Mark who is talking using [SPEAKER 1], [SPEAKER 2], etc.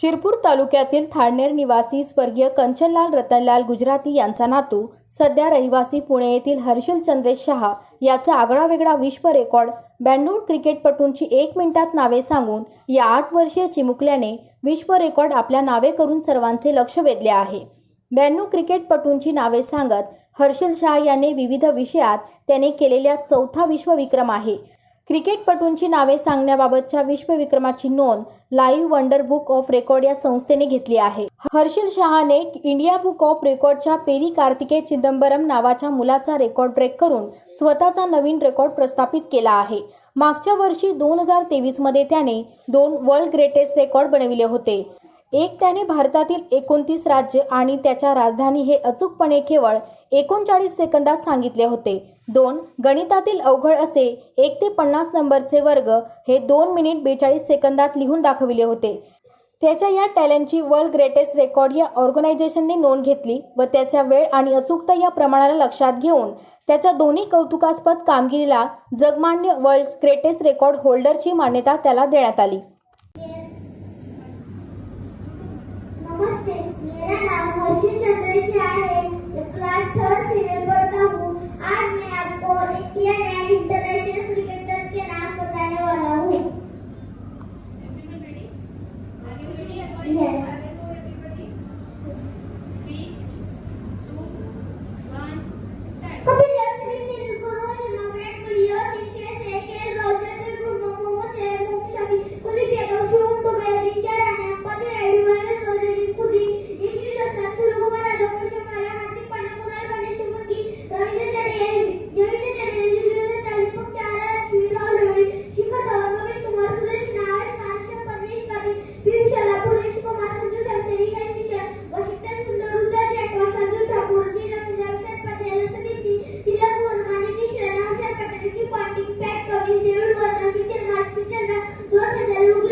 [SPEAKER 1] शिरपूर तालुक्यातील थाळनेर निवासी स्वर्गीय कंचनलाल रतनलाल गुजराती यांचा नातू सध्या रहिवासी पुणे येथील हर्षल चंद्रेश शहा याचा आगळावेगळा विश्व रेकॉर्ड ब्याण्णव क्रिकेटपटूंची एक मिनिटात नावे सांगून या आठ वर्षीय चिमुकल्याने विश्व रेकॉर्ड आपल्या नावे करून सर्वांचे लक्ष वेधले आहे. ब्याण्णव क्रिकेटपटूंची नावे सांगत हर्षल शाह याने विविध विषयात त्याने केलेल्या चौथा विश्वविक्रम आहे. क्रिकेटपटूंची नावे सांगण्याबाबतच्या विश्वविक्रमाची नोंद live wonder book of record या संस्थेने घेतली आहे. Harshal Shahane India book of रेकॉर्डच्या Peri कार्तिके चिदंबरम नावाच्या मुलाचा रेकॉर्ड ब्रेक करून स्वतःचा नवीन रेकॉर्ड प्रस्थापित केला आहे. मागच्या वर्षी दोन हजार तेवीसमध्ये त्याने दोन वर्ल्ड ग्रेटेस्ट रेकॉर्ड बनविले होते. एक त्याने भारतातील एकोणतीस राज्य आणि त्याच्या राजधानी हे अचूकपणे केवळ एकोणचाळीस सेकंदात सांगितले होते. दोन गणितातील अवघड असे एक ते पन्नास नंबरचे वर्ग हे दोन मिनिट बेचाळीस सेकंदात लिहून दाखविले होते. त्याच्या या टॅलेंटची वर्ल्ड ग्रेटेस्ट रेकॉर्ड या ऑर्गनायझेशनने नोंद घेतली व त्याच्या वेळ आणि अचूकता या प्रमाणाला लक्षात घेऊन त्याच्या दोन्ही कौतुकास्पद कामगिरीला जगमान्य वर्ल्ड ग्रेटेस्ट रेकॉर्ड होल्डरची मान्यता त्याला देण्यात आली. 现在等一下阿姨 brasileiro